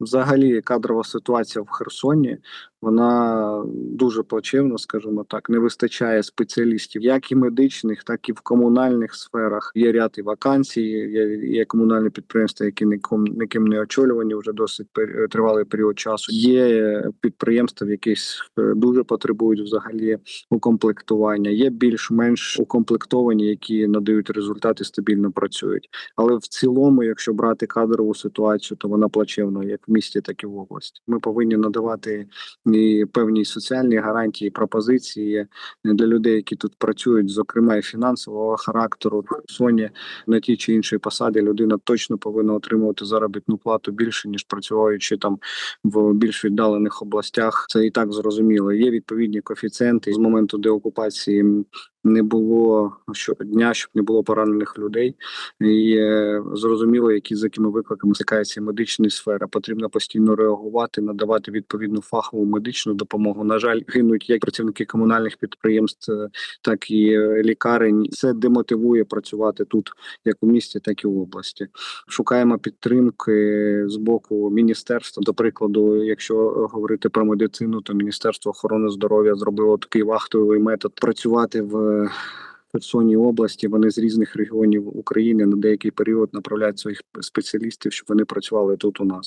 Взагалі, кадрова ситуація в Херсоні вона дуже плачевна, скажімо так. Не вистачає спеціалістів, як і медичних, так і в комунальних сферах. Є ряд і вакансій. Є, є комунальні підприємства, які ніком ніким не очолювані вже досить тривалий період часу. Є підприємства, яких е, дуже потребують взагалі укомплектування. Є більш-менш укомплектовані, які надають результати, стабільно працюють. Але в цілому, якщо брати кадрову ситуацію, то вона плачевна як місті, так і в області. Ми повинні надавати і певні соціальні гарантії, пропозиції для людей, які тут працюють, зокрема і фінансового характеру. В Херсоні на тій чи іншій посаді людина точно повинна отримувати заробітну плату більше ніж працюючи там в більш віддалених областях. Це і так зрозуміло. Є відповідні коефіцієнти з моменту деокупації. Не було щодня, щоб не було поранених людей, і е, зрозуміло, які з якими викликами стикається медична сфера. Потрібно постійно реагувати, надавати відповідну фахову медичну допомогу. На жаль, гинуть як працівники комунальних підприємств, е, так і е, лікарень. Це демотивує працювати тут, як у місті, так і в області. Шукаємо підтримки з боку міністерства. До прикладу, якщо говорити про медицину, то Міністерство охорони здоров'я зробило такий вахтовий метод працювати в. Херсоній області вони з різних регіонів України на деякий період направляють своїх спеціалістів, щоб вони працювали тут у нас.